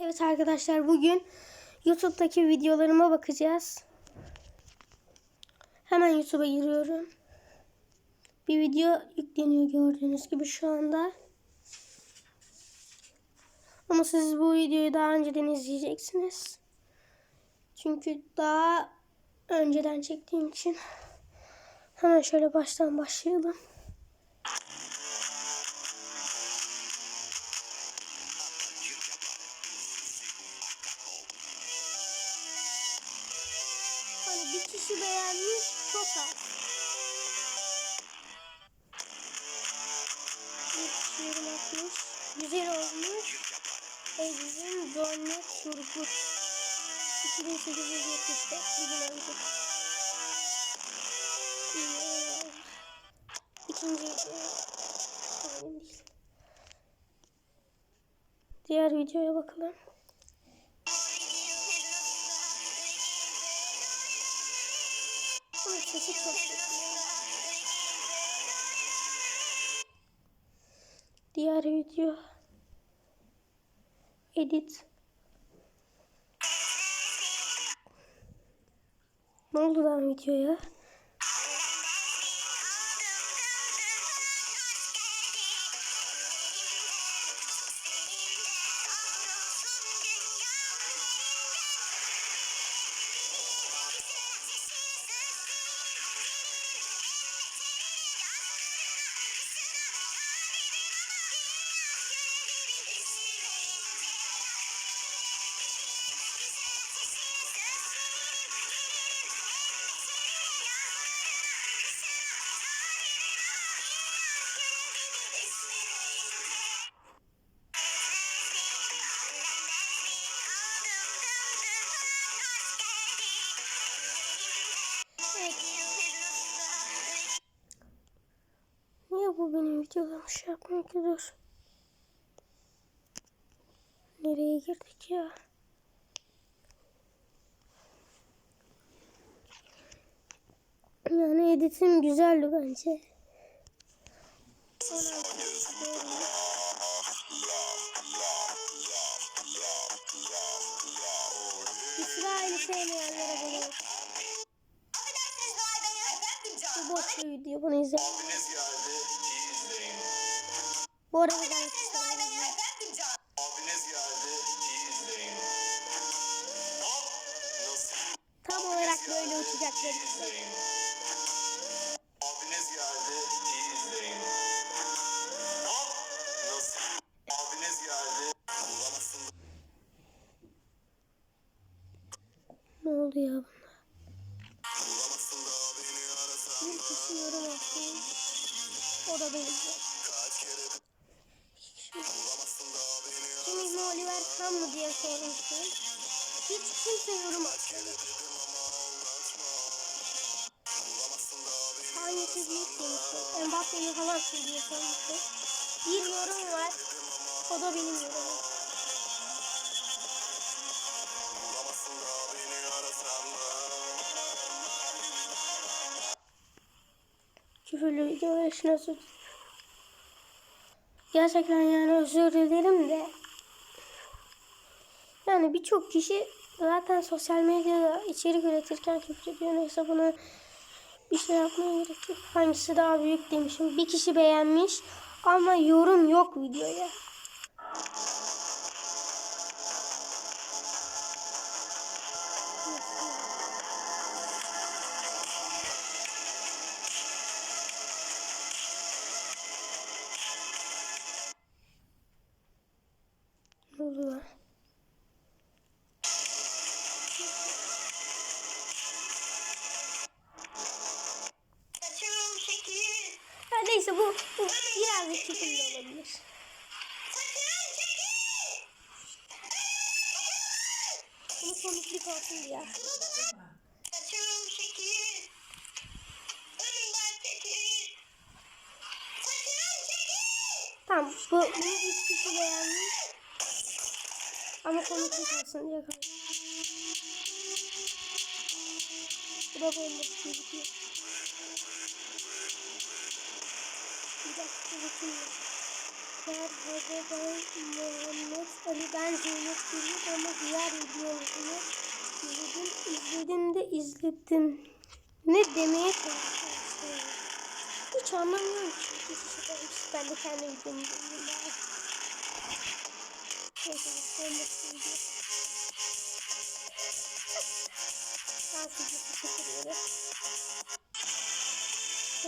Evet arkadaşlar bugün YouTube'daki videolarıma bakacağız. Hemen YouTube'a giriyorum. Bir video yükleniyor gördüğünüz gibi şu anda. Ama siz bu videoyu daha önceden izleyeceksiniz. Çünkü daha önceden çektiğim için. Hemen şöyle baştan başlayalım. Turgut. 2875 bugün önce. İkinci değil. Diğer videoya bakalım. Bunun sesi. Diğer video. Edit. Ne oldu lan videoya? Videolarımı şey yapmıyor ki dur. Nereye girdik ya? Yani editim güzeldi bence. 16 İsrail'i sevmeyenlere bunu bu boş bir video bunu izleyin. Bu arada ben İsrail'i Abiniz geldi, iyi izleyin. Hop, nasıl? tam olarak böyle uçacaklar İyi işte. izleyin. Abiniz geldi, iyi izleyin. Hop, nasıl? Abiniz geldi. Ne oldu ya Yorum attı. O da benim. İzmi Oliver Tam mı diye sormuştum. Hiç kimse yorum atmadı. Hangisi büyük demiştim. Mbappe'yi falan diye sormuştum. Bir yorum var. O da benim yorumum. Küfürlü için özür. Gerçekten yani özür dilerim de. Yani birçok kişi zaten sosyal medyada içerik üretirken küfür ediyor. Neyse bir şey yapmaya gerek yok. Hangisi daha büyük demişim. Bir kişi beğenmiş ama yorum yok videoya. Bu, bu birazcık küfürlü olabilir. Bunu komiklik olsun diye. Tamam bu, bunu üç kişi beğenmiş. Ama komiklik olsun diye koydum. Bu da bomboş gözüküyor. Yaşar, Hazar, Muhammed, Ali, ben Zeynep Gülür ama diğer videolarını izledim, izledim de izledim. Ne demeye çalışıyorsun? Hiç anlamıyorum çünkü hiç şey Ben de kendi videomu izledim. Neyse, ben de video. Dans videosu çekiyoruz.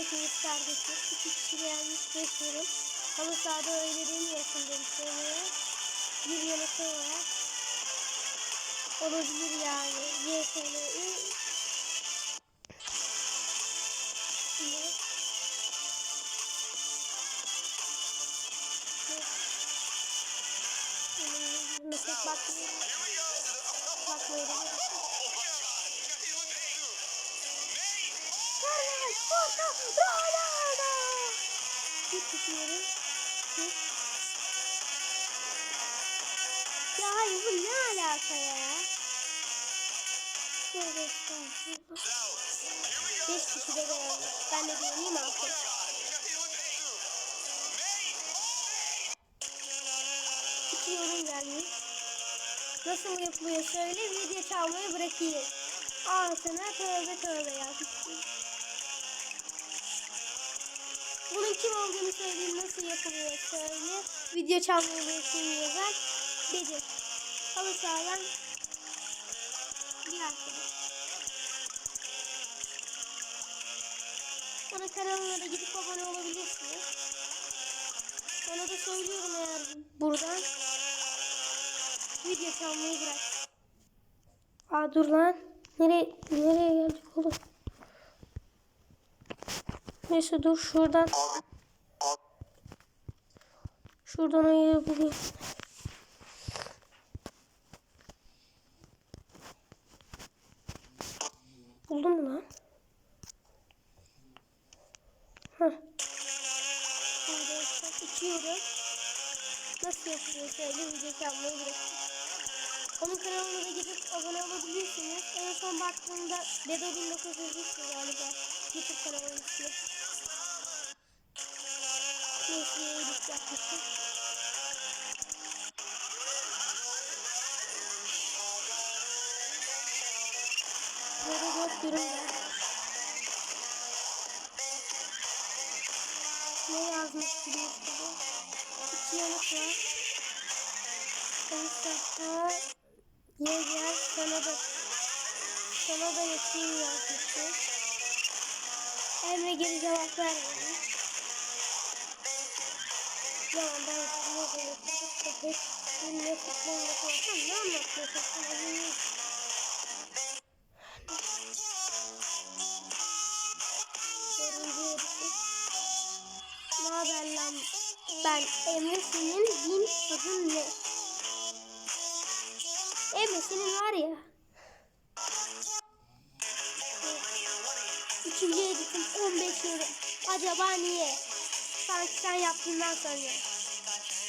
Hepimiz kardeşiz. İki kişi gelmiş yaşıyorum. Halı sahada öyle demiyorsun demişler. Bir yanıtı var. Olabilir yani. YSL'i. Mesela bakmayın. Bakmayın. Carlos, Porto, Ronaldo. Bir tutuyorum. Bir. Ya hayır bu ne alaka ya? Şöyle estağfurullah. Beş kişi de beğendi. Ben de beğeneyim artık. İki yorum gelmiş. Nasıl yapılıyor söyle video çalmayı bırakayım. Ağzına tövbe tövbe yazmışsın. Bunun kim olduğunu söyleyeyim nasıl yapılıyor söyle. Video çalmayı bırakayım yazar. Dedim. Halı sahadan bir arkadaş. Bana kanalına da gidip abone olabilirsiniz. Ona da söylüyorum eğer buradan. Video çalmayı bırak. Aa dur lan. Nereye, nereye geldik oğlum? Neyse dur şuradan. Şuradan ayırı bulayım. Buldun mu lan? Heh. İçiyorum. Nasıl yapılıyor söyle video çalmayı bırakın. Onun kanalına da gidip abone olabilirsiniz. En son baktığımda Bedo 1903'tü galiba. YouTube kanalının ismi. Yapmıştım. Böyle dört yorum var. Ne yazmış biliyorsunuz? İki yanıt var. Mustafa Ye gel sana da sana da yapayım yazmıştı. Emre geri cevap vermedi. Ben senin din adın ne? Emre senin var ya. Üçüncü editim 15 yorum. Acaba niye? Sanki sen yaptığından sonra.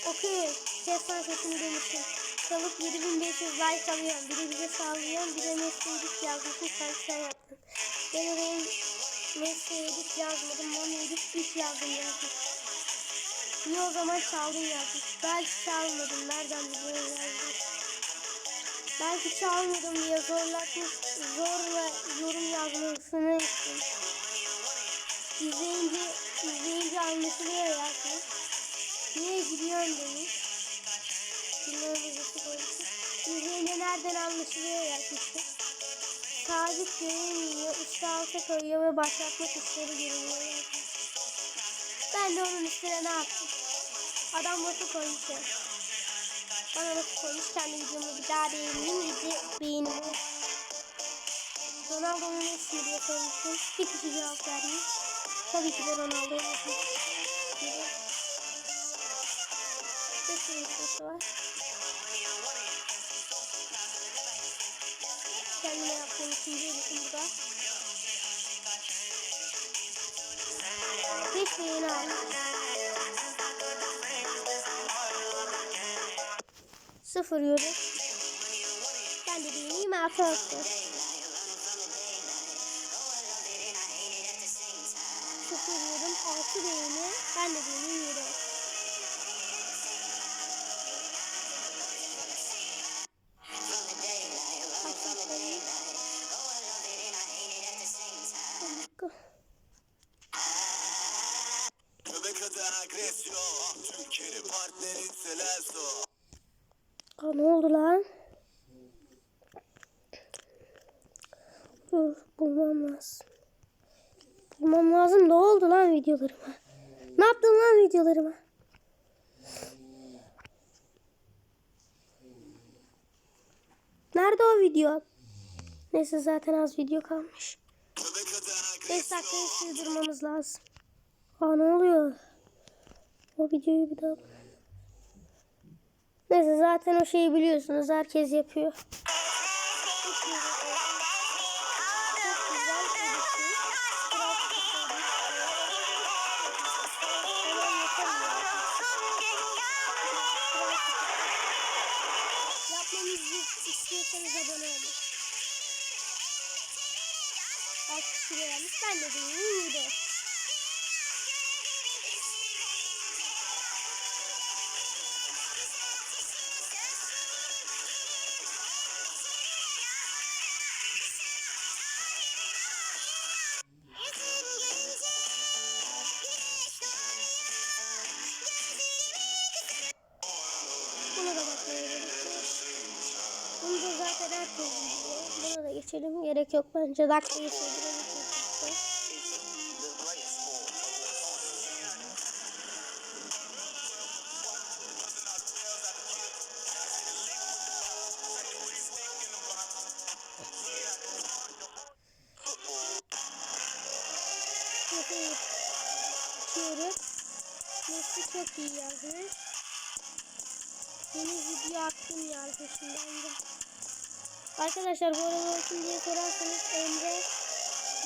Okuyun. Ses sesini demiştim. Salıp 7500 like alıyorum. Bir de bize sağlıyorum. Bir de mesleğilik yazmışsın. Sanki sen yaptın. Ben oraya mesleğilik yazmadım. Edip 3 yazdım yazmış. Niye o zaman çaldın yazmış. Belki çalmadım. Nereden biliyorum yazmış. Belki çalmadım diye zorlatmış, zorla yorum yazmasını ettim. İzleyince, izleyince anlaşılıyor yazmış. Niye gidiyorsun demiş. Bilmiyorum hocası koymuş. İzleyince nereden anlaşılıyor yazmıştı. Sabit görünmüyor, üstü alta koyuyor ve başlatma tuşları görünüyor yazmış. Ben de onun üstüne ne yaptım? Adam boşu koymuş ya. Bana nasıl koymuş kendi videomu bir daha beğeneyim iyice beğenimi. Ronaldo'nun ismi diye koymuşum. Bir kişi cevap vermiş. Tabii ki de Ronaldo yapmış. Kesinlikle var. Kendime yaptığım ikinci editim bu da. Sıfır yorum. Ben de deneyim. 6 beğeni. Ben de beğenim 7 Aa, ne oldu lan? Dur, bulmam lazım. Bulmam lazım. Ne oldu lan videolarıma? Ne yaptın lan videolarıma? Nerede o video? Neyse zaten az video kalmış. Bebek atak. 5 dakikayı sığdırmamız lazım. Aa ne oluyor? O videoyu bir daha... Neyse zaten o şeyi biliyorsunuz. Herkes yapıyor. Bunu da zaten herkes biliyor. Buna da geçelim. Gerek yok bence. Dakikayı sürdürelim. Yapayım. Açıyoruz. Messi çok iyi yazmış. Yeni video attım arkadaşımdan da. Arkadaşlar bu arada olsun diye sorarsanız Emre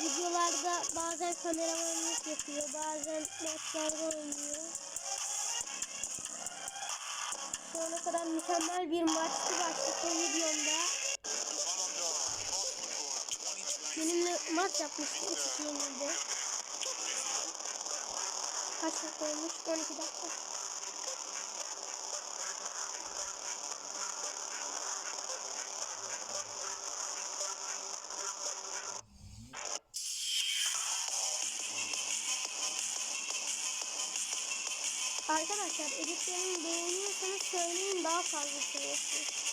videolarda bazen kameramanlık yapıyor. Bazen maçlarda oynuyor. Şu ana kadar mükemmel bir maçtı başlıklı videomda. Benimle maç yapmıştı. 3 yenildi. Kaç dakika olmuş? 12 dakika. Arkadaşlar editlerimi beğeniyorsanız söyleyin daha fazla söylesin.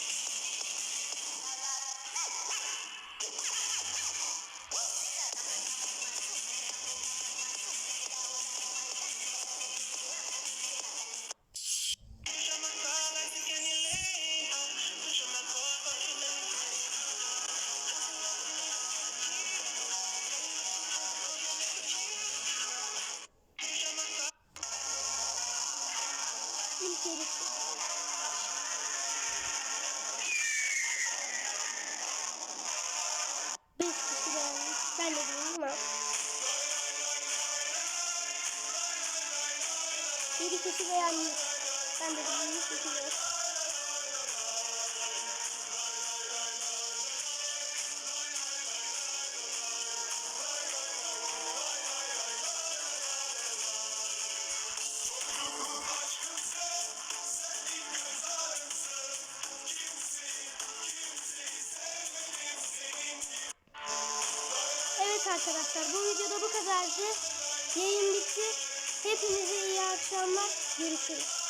Edit. Beş kişi beğenmiş. Ben de beğendim ama. Yedi kişi beğenmiş. Ben de beğenmiş. İki akşamlar. Görüşürüz.